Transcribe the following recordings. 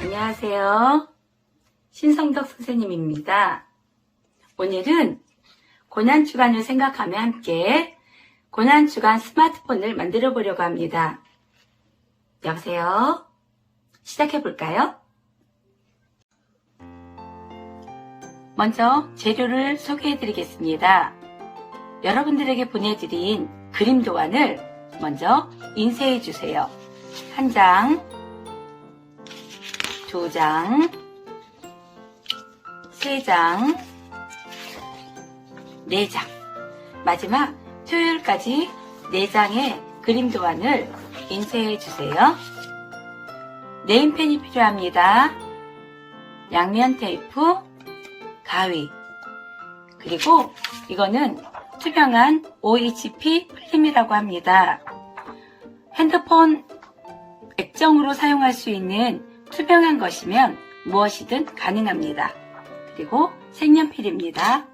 안녕하세요. 신성덕 선생님입니다. 오늘은 고난주간을 생각하며 함께 고난주간 스마트폰을 만들어 보려고 합니다. 여보세요? 시작해 볼까요? 먼저 재료를 소개해 드리겠습니다. 여러분들에게 보내드린 그림 도안을 먼저 인쇄해 주세요. 한 장, 두 장, 세 장, 네 장. 마지막 토요일까지 네 장의 그림 도안을 인쇄해 주세요. 네임펜이 필요합니다. 양면 테이프, 가위, 그리고 이거는 투명한 OHP 필름이라고 합니다. 핸드폰 액정으로 사용할 수 있는 투명한 것이면 무엇이든 가능합니다. 그리고 색연필입니다.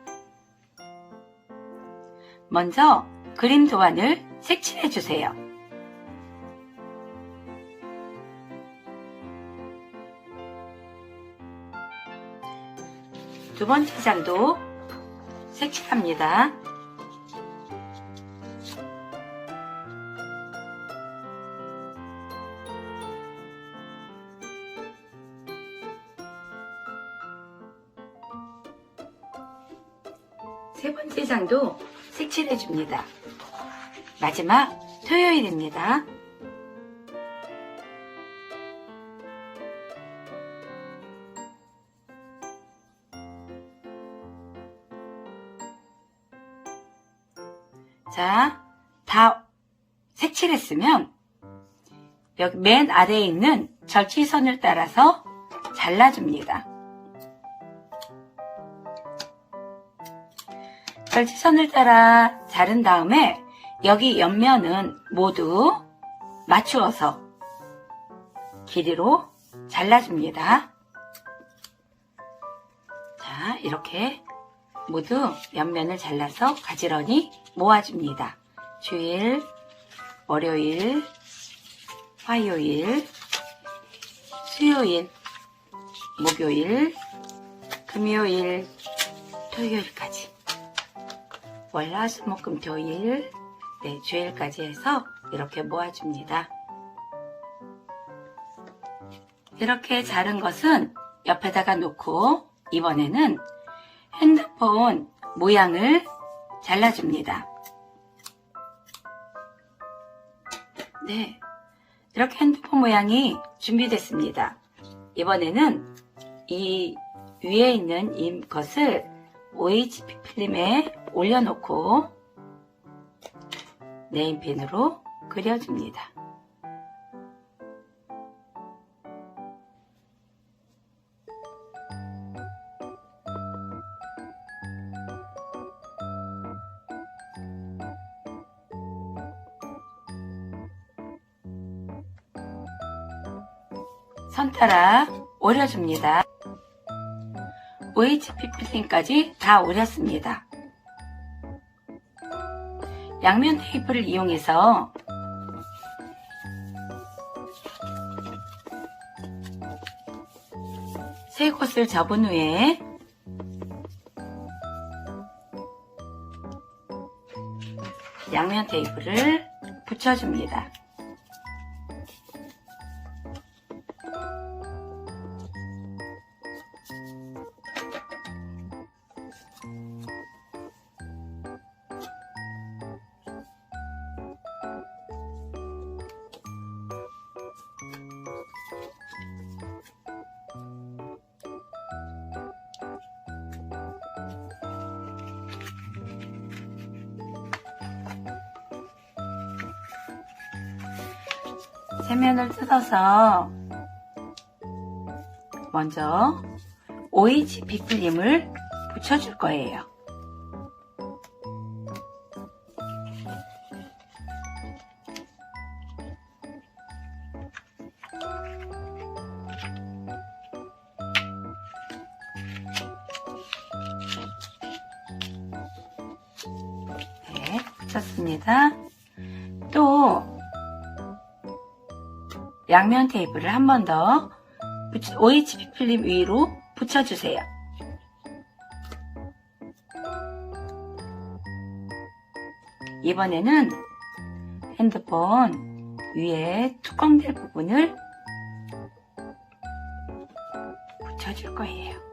먼저 그림 도안을 색칠해 주세요. 두 번째 장도 색칠합니다. 세 번째 장도 색칠해 줍니다. 마지막 토요일입니다. 자, 다 색칠했으면 여기 맨 아래에 있는 절치선을 따라서 잘라줍니다. 절치선을 따라 자른 다음에 여기 옆면은 모두 맞추어서 길이로 잘라줍니다. 자, 이렇게 모두 옆면을 잘라서 가지런히 모아줍니다. 주일, 월요일, 화요일, 수요일, 목요일, 금요일, 토요일까지. 월화수목금 토일, 네, 주일까지 해서 이렇게 모아줍니다. 이렇게 자른 것은 옆에다가 놓고 이번에는 핸드폰 모양을 잘라줍니다. 네. 이렇게 핸드폰 모양이 준비됐습니다. 이번에는 이 위에 있는 이 것을 OHP 필름에 올려놓고 네임펜으로 그려줍니다. 선 따라 오려줍니다. OHP 필름까지 다 오렸습니다. 양면 테이프를 이용해서 세 곳을 접은 후에 양면 테이프를 붙여줍니다. 세면을 뜯어서 먼저 OHP 필름을 붙여줄 거예요. 네, 붙였습니다. 양면 테이프를 한 번 더 OHP 필름 위로 붙여주세요. 이번에는 핸드폰 위에 뚜껑 될 부분을 붙여줄 거예요.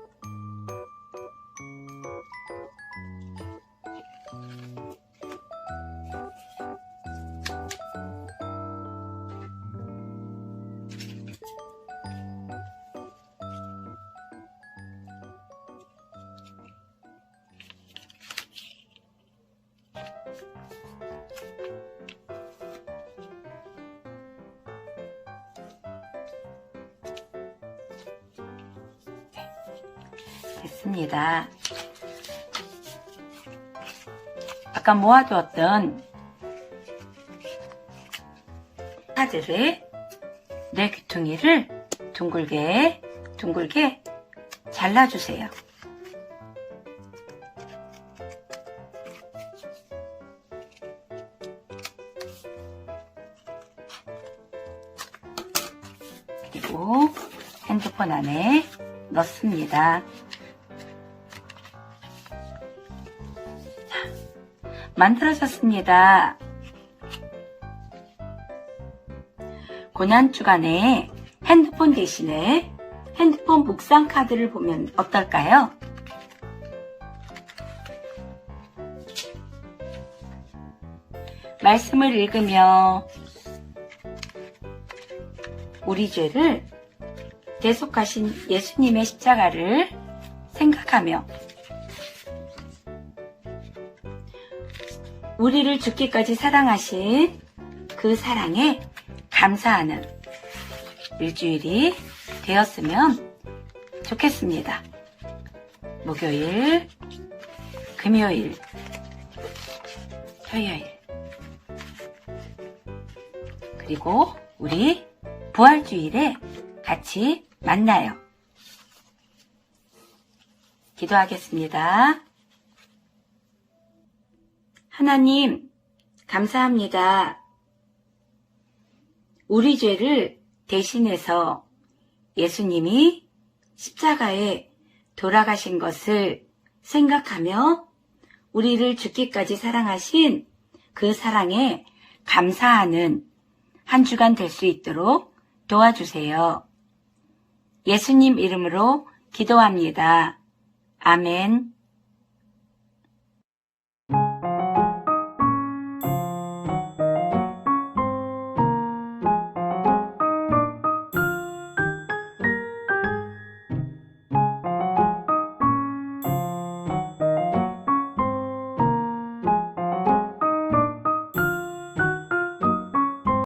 됐습니다. 아까 모아두었던 카드를 내 귀퉁이를 둥글게 둥글게 잘라주세요. 그리고 핸드폰 안에 넣습니다. 만들어졌습니다. 고난주간에 핸드폰 대신에 핸드폰 묵상 카드를 보면 어떨까요? 말씀을 읽으며 우리 죄를 대속하신 예수님의 십자가를 생각하며 우리를 죽기까지 사랑하신 그 사랑에 감사하는 일주일이 되었으면 좋겠습니다. 목요일, 금요일, 토요일. 그리고 우리 부활주일에 같이 만나요. 기도하겠습니다. 하나님, 감사합니다. 우리 죄를 대신해서 예수님이 십자가에 돌아가신 것을 생각하며 우리를 죽기까지 사랑하신 그 사랑에 감사하는 한 주간 될 수 있도록 도와주세요. 예수님 이름으로 기도합니다. 아멘.